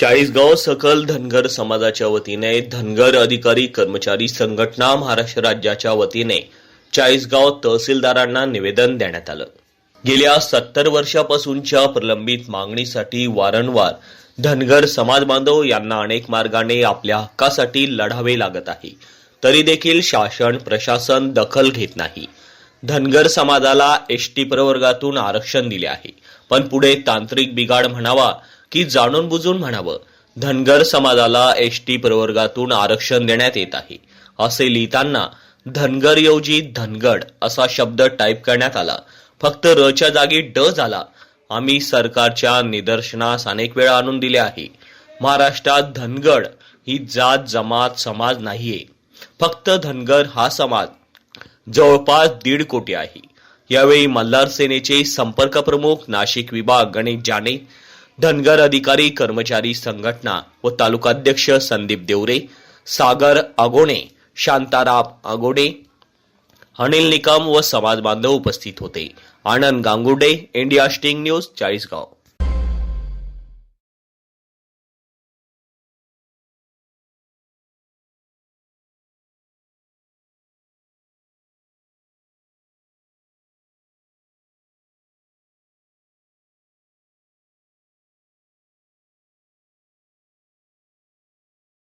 चाळीसगाव सकल धनगर समाजाच्या वतीने धनगर अधिकारी कर्मचारी संघटना महाराष्ट्र राज्याच्या वतीने चाळीसगाव तहसीलदारांना निवेदन देण्यात आलं. गेल्या सत्तर वर्षापासूनच्या प्रलंबित मागणीसाठी वारंवार धनगर समाज बांधव यांना अनेक मार्गाने आपल्या हक्कासाठी लढावे लागत आहे. तरी देखील शासन प्रशासन दखल घेत नाही. धनगर समाजाला एस टी प्रवर्गातून आरक्षण दिले आहे. पण पुढे तांत्रिक बिघाड म्हणावा की जाणून बुजून म्हणावं धनगर समाजाला एस टी प्रवर्गातून आरक्षण देण्यात येत आहे. असे लिहिताना धनगरऐवजी धनगड असा शब्द टाईप करण्यात आला. फक्त रच्या जागी ड झाला. आम्ही सरकारच्या निदर्शनास अनेक वेळा आणून दिले आहे. महाराष्ट्रात धनगड ही जात जमात समाज नाहीये. फक्त धनगर हा समाज जवळपास दीड कोटी आहे. यावेळी मल्हार सेनेचे संपर्क प्रमुख नाशिक विभाग गणेश जाने धनगर अधिकारी कर्मचारी संघटना व तालुकाध्यक्ष संदीप देवरे सागर आगोणे शांताराम आगोडे अनिल निकम व समाज बांधव उपस्थित होते. Anand Gangude India Sting news Chalisgaon.